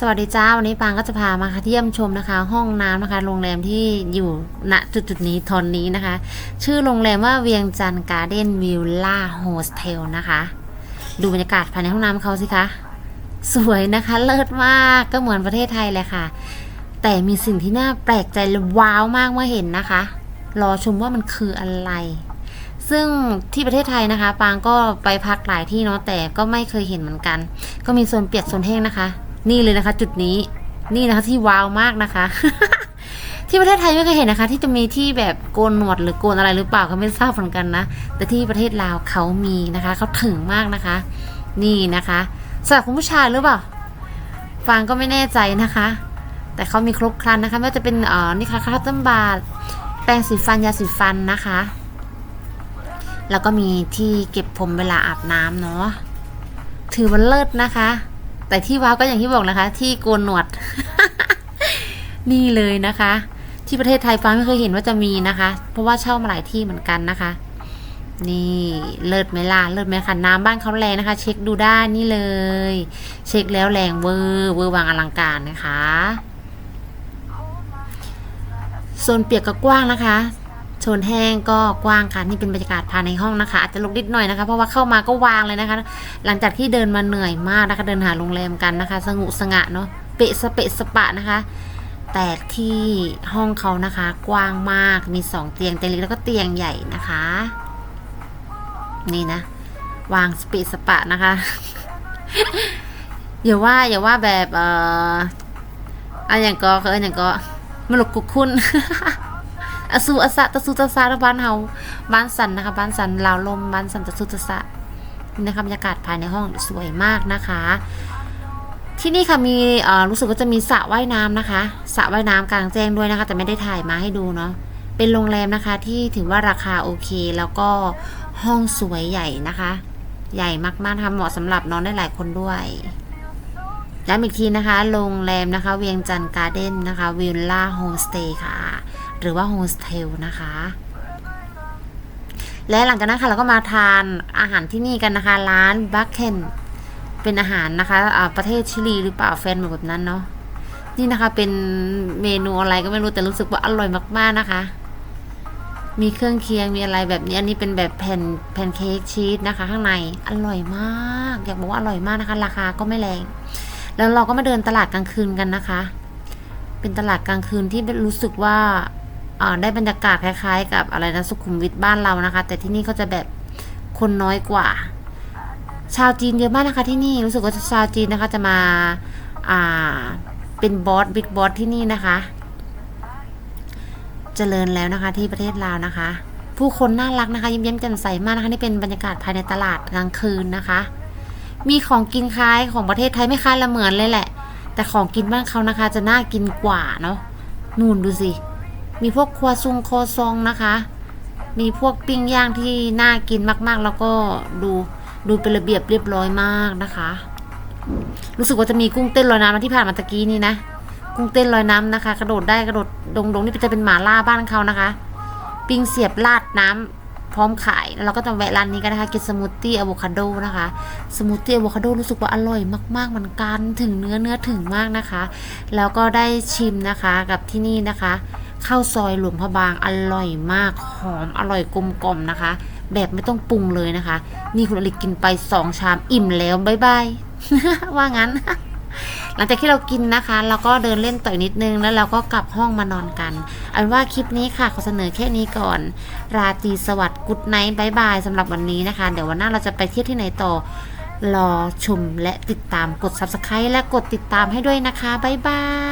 สวัสดีจ้าวันนี้ปางก็จะพามาค่ะเยี่ยมชมนะคะ ห้องน้ำนะคะ โรงแรมที่อยู่ณจุดจุดนี้ทอนนี้นะคะ ชื่อโรงแรมว่าเวียงจันทร์การ์เด้นวิลล่าโฮสเทลนะคะ ดูบรรยากาศภายในห้องน้ำเขาสิคะ สวยนะคะ เลิศมากก็เหมือนประเทศไทยเลยค่ะ แต่มีสิ่งที่น่าแปลกใจว้าวมากเมื่อเห็นนะคะ รอชมว่ามันคืออะไร ซึ่งที่ประเทศไทยนะคะ ปางก็ไปพักหลายที่เนาะแต่ก็ไม่เคยเห็นเหมือนกัน ก็มีโซนเปียกโซนแห้งนะคะ นี่เลยนะคะ จุดนี้นี่นะคะที่ว้าวมากนะคะ ที่ประเทศไทยไม่เคยเห็นนะคะ ที่จะมีที่แบบโกนหนวดหรือโกนอะไรหรือเปล่าก็ไม่ทราบเหมือนกันนะแต่ที่ประเทศลาวเขามีนะคะเขาถึงมากนะคะ นี่นะคะสำหรับคุณผู้ชายหรือเปล่าฟังก็ไม่แน่ใจนะคะ แต่เขามีครบครันนะคะ ไม่ว่าจะเป็นเอ่อนี่ค่ะคัตเติ้ลบาร์แปรงสีฟันยาสีฟันนะคะ แล้วก็มีที่เก็บผมเวลาอาบน้ำเนาะถือว่าเลิศนะคะ แต่ที่ว้าวก็อย่างที่บอกนะคะ ที่โกนหนวด นี่เลยนะคะ ที่ประเทศไทยฟ้าไม่เคยเห็นว่าจะมีนะคะ เพราะว่าเช่ามาหลายที่เหมือนกันนะคะ นี่เลิศไหมล่ะเลิศไหมคะน้ำบ้านเขาแรงนะคะ เช็คดูได้นี่เลย เช็คแล้วแรงเวอร์เวอร์วางอลังการนะคะโซนเปียกก็กว้างนะคะ โซนแห้งก็กว้างค่ะนี่เป็นบรรยากาศภายในห้องนะคะ อาจจะลุกนิดหน่อยนะคะ เพราะว่าเข้ามาก็วางเลยนะคะ หลังจากที่เดินมาเหนื่อยมากนะคะ เดินหาโรงแรมกันนะคะ สงุสงะเนาะเปะสเปะสปะนะคะ แต่ที่ห้องเขานะคะ กว้างมากมีสองเตียงเตียงเล็กแล้วก็เตียงใหญ่นะคะ นี่นะ วางสเปะสปะนะคะอย่าว่าอย่าว่าแบบเอ่ออันอย่างก็คือออย่างก็มลกกุกคุณ อสูอสะตะสุตะสะบ้านเฮาบ้านสันนะคะบ้านสันลาวลมบ้านสันตะสุตะสะนี่นะคะบรรยากาศภายในห้องสวยมากนะคะ ที่นี่ค่ะมีเอ่อรู้สึกว่าจะมีสระว่ายน้ำนะคะสระว่ายน้ำกลางแจ้งด้วยนะคะ แต่ไม่ได้ถ่ายมาให้ดูเนาะเป็นโรงแรมนะคะที่ถือว่าราคาโอเค แล้วก็ห้องสวยใหญ่นะคะ ใหญ่มากๆนะคะเหมาะสำหรับนอนได้หลายคนด้วยย้ำอีกทีนะคะ โรงแรมนะคะ เวียงจันทร์การ์เด้นนะคะวิลล่าโฮมสเตย์ค่ะ หรือว่าโฮสเทลนะคะ และหลังจากนั้นค่ะเราก็มาทานอาหารที่นี่กันนะคะ ร้านบัคเคนเป็นอาหารนะคะอ่าประเทศชิลีหรือเปล่าแฟนแบบนั้นเนาะนี่นะคะเป็นเมนูอะไรก็ไม่รู้แต่รู้สึกว่าอร่อยมากๆนะคะ มีเครื่องเคียงมีอะไรแบบนี้อันนี้เป็นแบบแผ่นแผ่นเค้กชีสนะคะ ข้างในอร่อยมาก อยากบอกว่าอร่อยมากนะคะ ราคาก็ไม่แรง แล้วเราก็มาเดินตลาดกลางคืนกันนะคะ เป็นตลาดกลางคืนที่รู้สึกว่า ได้บรรยากาศคล้ายๆ กับอะไรนะสุขุมวิทบ้านเรานะคะ แต่ที่นี่เขาจะแบบคนน้อยกว่า ชาวจีนเยอะมากนะคะ ที่นี่รู้สึกว่าชาวจีนนะคะจะมาอ่าเป็นบอสบิ๊กบอสที่นี่นะคะ เจริญแล้วนะคะที่ประเทศลาวนะคะ ผู้คนน่ารักนะคะ ยิ้มแย้มแจ่มใสมากนะคะนี่เป็นบรรยากาศภายในตลาดกลางคืนนะคะ มีของกินคล้ายของประเทศไทยไม่คล้ายละเหมือนเลยแหละ แต่ของกินบ้านเขานะคะ จะน่ากินกว่าเนาะนู่นดูสิ มีพวกครัวซุงโคซองนะคะ มีพวกปิ้งย่างที่น่ากินมากๆ แล้วก็ดูดูเป็นระเบียบเรียบร้อยมากนะคะ รู้สึกว่าจะมีกุ้งเต้นลอยน้ำที่ผ่านมาตะกี้นี่นะ กุ้งเต้นลอยน้ำนะคะ กระโดดได้กระโดดดงดงนี่จะเป็นหมาล่าบ้านเขานะคะ ปิ้งเสียบราดน้ำพร้อมขายแล้วเราก็จะแวะร้านนี้กันนะคะกินสมูทตี้อะโวคาโดนะคะ สมูทตี้อะโวคาโดรู้สึกว่าอร่อยมากๆเหมือนกันถึงเนื้อเนื้อถึงมากนะคะ แล้วก็ได้ชิมนะคะกับที่นี่นะคะ ข้าวซอยหลวงพระบางอร่อยมากหอมอร่อยกลมกล่อมนะคะ แบบไม่ต้องปรุงเลยนะคะ นี่คุณอลิกินไปสองชามอิ่มแล้วบายบายว่างั้น หลังจากที่เรากินนะคะ เราก็เดินเล่นต่อยนิดนึงแล้วเราก็กลับห้องมานอนกันเอาเป็นว่าคลิปนี้ค่ะขอเสนอแค่นี้ก่อน ราตรีสวัสดิ์กุดไนท์บายบายสำหรับวันนี้นะคะ เดี๋ยววันหน้าเราจะไปเที่ยวที่ไหนต่อรอชมและติดตามกด subscribe และกดติดตามให้ด้วยนะคะบายบาย